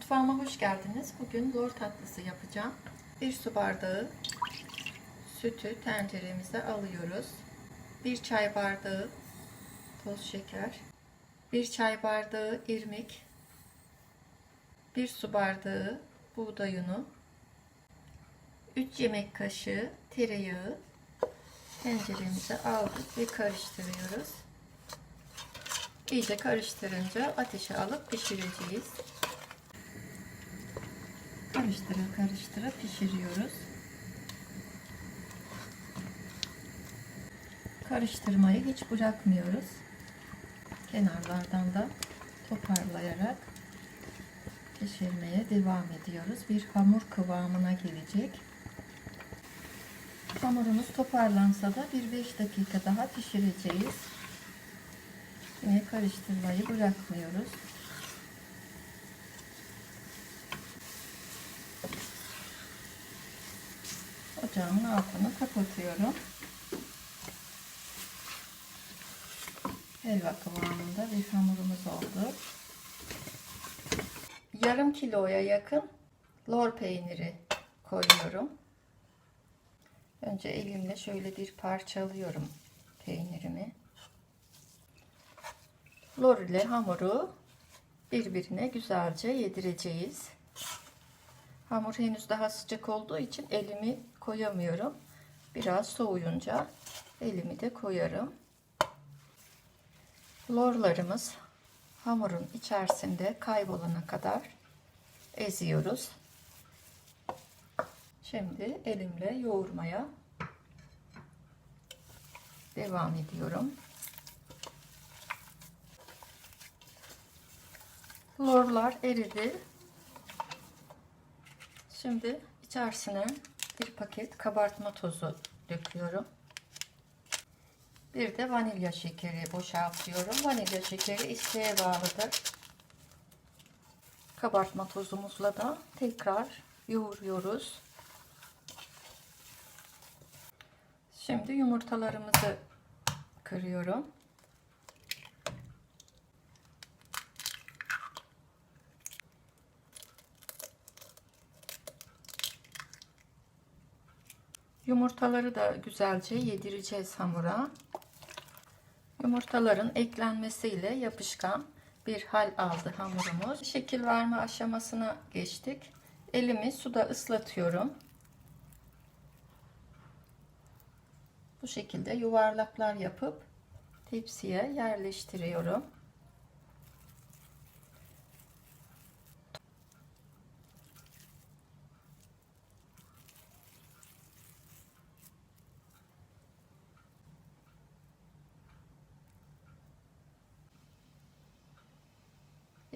Mutfağıma hoş geldiniz. Bugün lor tatlısı yapacağım. Bir su bardağı sütü tenceremize alıyoruz. Bir çay bardağı toz şeker. Bir çay bardağı irmik. Bir su bardağı buğday unu. 3 yemek kaşığı tereyağı tenceremize aldık ve karıştırıyoruz. İyice karıştırınca ateşe alıp pişireceğiz. Karıştıra karıştıra pişiriyoruz. Karıştırmayı hiç bırakmıyoruz. Kenarlardan da toparlayarak pişirmeye devam ediyoruz. Bir hamur kıvamına gelecek. Hamurumuz toparlansa da bir 5 dakika daha pişireceğiz. Yine karıştırmayı bırakmıyoruz. Ocağın altını kapatıyorum. Helva kıvamında bir hamurumuz oldu. Yarım kiloya yakın lor peyniri koyuyorum. Önce elimle şöyle bir parçalıyorum peynirimi. Lor ile hamuru birbirine güzelce yedireceğiz. Hamur henüz daha sıcak olduğu için elimi koyamıyorum. Biraz soğuyunca elimi de koyarım. Lorlarımız hamurun içerisinde kaybolana kadar eziyoruz. Şimdi elimle yoğurmaya devam ediyorum. Lorlar eridi. Şimdi içerisine bir paket kabartma tozu döküyorum. Bir de vanilya şekeri boşaltıyorum. Vanilya şekeri isteğe bağlıdır. Kabartma tozumuzla da tekrar yoğuruyoruz. Şimdi yumurtalarımızı kırıyorum. Yumurtaları da güzelce yedireceğiz hamura. Yumurtaların eklenmesiyle yapışkan bir hal aldı hamurumuz. Şekil verme aşamasına geçtik. Elimi suda ıslatıyorum. Bu şekilde yuvarlaklar yapıp tepsiye yerleştiriyorum.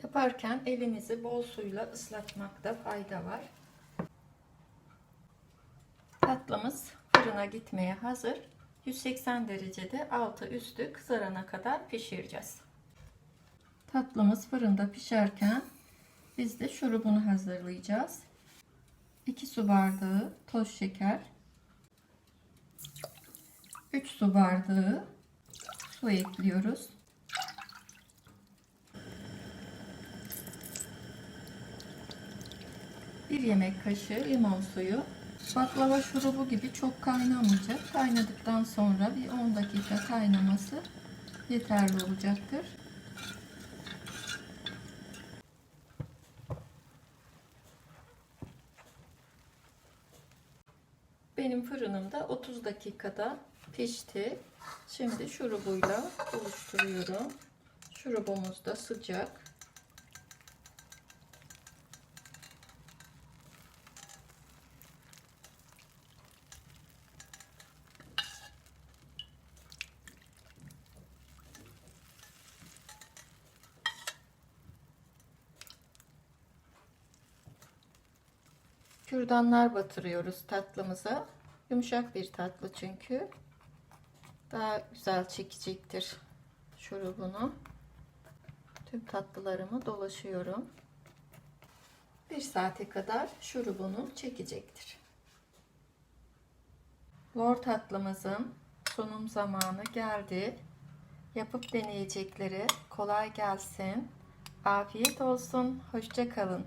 Yaparken elinizi bol suyla ıslatmakta fayda var. Tatlımız fırına gitmeye hazır. 180 derecede altı üstü kızarana kadar pişireceğiz. Tatlımız fırında pişerken biz de şurubunu hazırlayacağız. 2 su bardağı toz şeker. 3 su bardağı su ekliyoruz. 1 yemek kaşığı limon suyu. Baklava şurubu gibi çok kaynamayacak. Kaynadıktan sonra bir 10 dakika kaynaması yeterli olacaktır. Benim fırınımda 30 dakikada pişti. Şimdi şurubuyla oluşturuyorum. Şurubumuz da sıcak. Kürdanlar batırıyoruz tatlımıza. Yumuşak bir tatlı çünkü. Daha güzel çekecektir şurubunu. Tüm tatlılarımı dolaşıyorum. Bir saate kadar şurubunu çekecektir. Lor tatlımızın sunum zamanı geldi. Yapıp deneyecekleri kolay gelsin. Afiyet olsun. Hoşça kalın.